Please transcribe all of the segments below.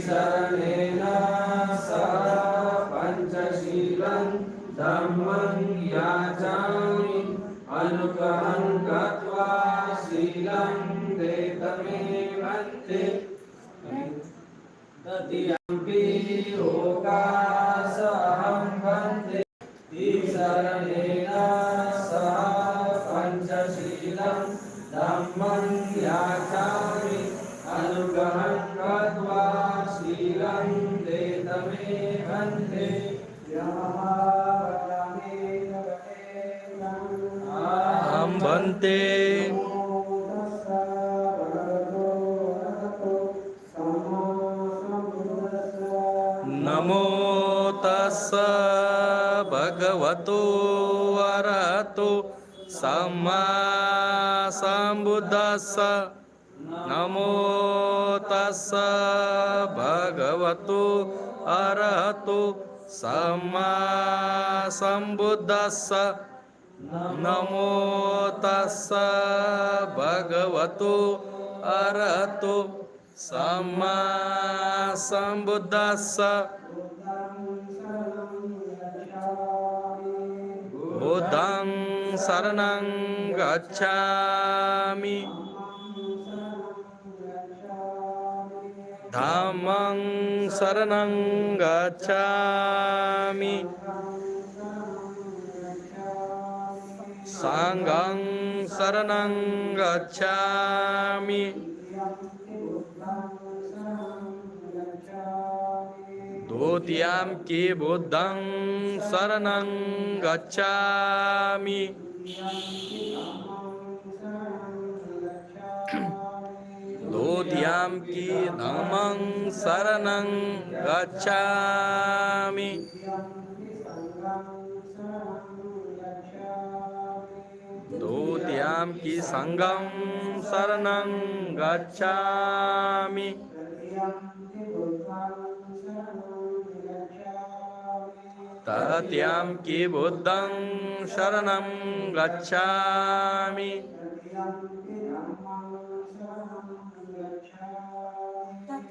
शरणेन सह पञ्चशीलं धम्मं याचामि अनुग्रहं गत्वा शीलं देतमेवन्ते तदीयम्पि Bhante Namo Tassa Bhagavato Arato Sama Sambuddhasa Namo Tassa Bhagavato Arato Sama Sambuddhasa नमो तस् भगवतो अरहतो। सम्मा सम्बुद्धस्स। बुद्धं शरणं गच्छामि। धम्मं शरणं गच्छामि। सांगं शरणं गच्छामि। दोतियाँ के बुद्धं शरणं गच्छामि। दोतियाँ की धमं शरणं गच्छामि। Satyam ki sangam saranam gacchami. Satyam ki buddham saranam gacchami.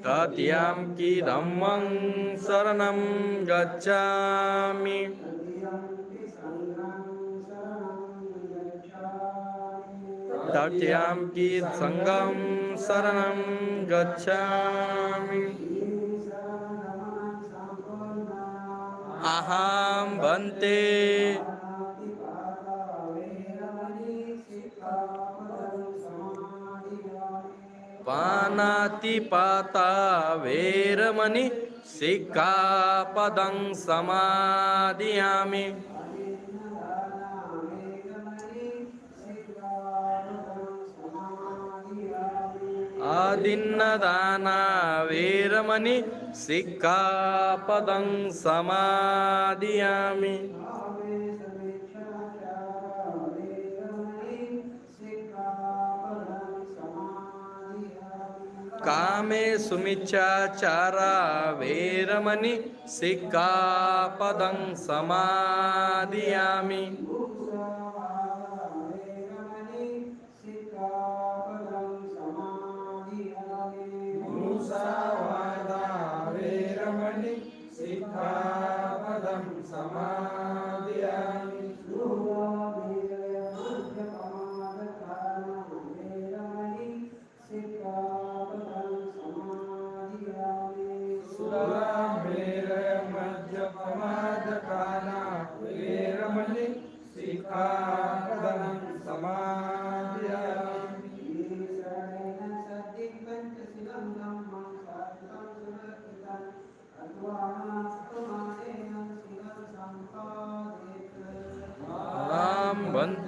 Satyam ki dhammam saranam gacchami. तट्यां कीत्सङ्गं शरणं गच्छामि। अहं भन्ते पानातिपाता वेरमणि सिक्खापदं समादयामि। दिन्नदाना वीरमणि सिक्कापदं समादियामि कामे सुमिच्छाचारा वीरमणि सिक्कापदं समादियामि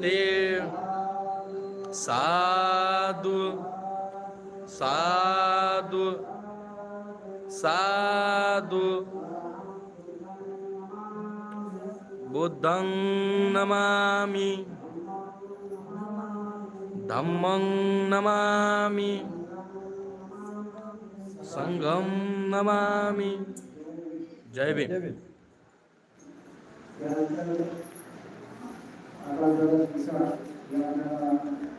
ले साधु साधु साधु। बुद्धं नमामि। धम्मं नमामि। संगम नमामि। जय Bhim. akal-akal bisa yang ada